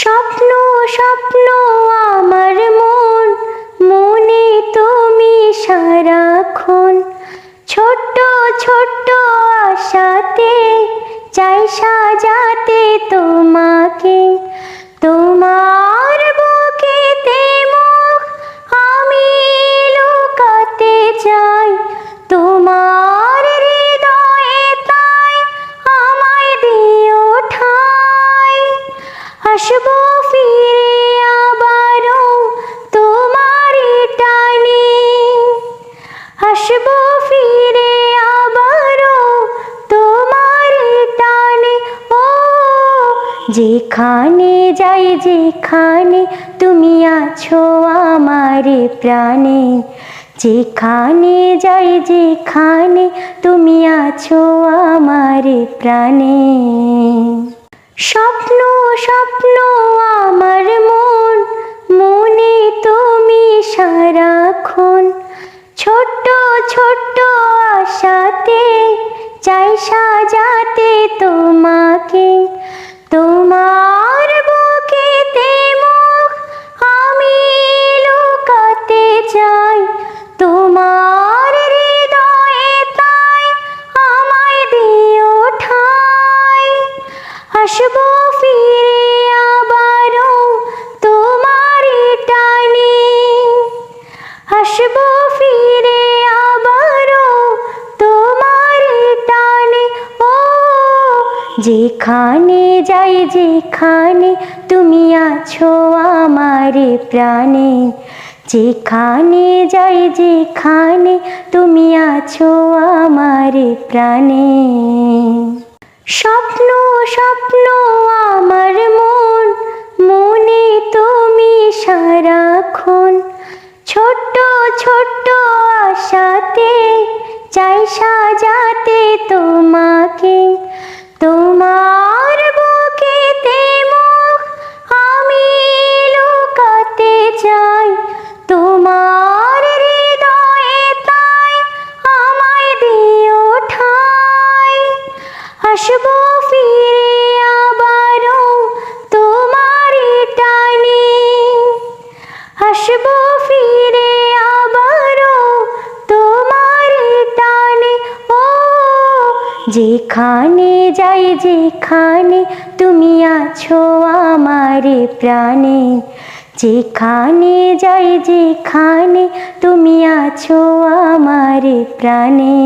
স্বপ্ন স্বপ্ন আমার মন মনে তুমি সারাক্ষণ। ছোট্ট ছোট্ট আশাতে চাই সাজাতে তোমাকে। তোমার যেখানে যাই, যেখানে তুমি আছো আমার প্রাণে। যেখানে যাই, যেখানে তুমি আছো আমার প্রাণে। স্বপ্ন স্বপ্ন আমার মন, মনে তুমি সারাক্ষণ। ছোট্ট ছোট্ট আশাতে চাই সাজাতে তোমাকে আসব ফিরে আবারও তোমার টানে। আসব ফিরে আবারও তোমার টানে। ও, যেখানে যাই, যেখানে তুমি আছো আমার প্রাণে। যেখানে যাই, যেখানে তুমি আছো আমার প্রাণে। স্বপ্ন স্বপ্ন আমার মন মনে তুমি সারাক্ষণ। ছোট্ট ছোট্ট আশাতে চাই সাজাতে তোমাকে। আসব ফিরে আবারও তোমার টানে। ও, যেখানে যাই, যেখানে তুমি আছো আমার প্রাণে। যেখানে যাই, যেখানে তুমি আছো আমার প্রাণে।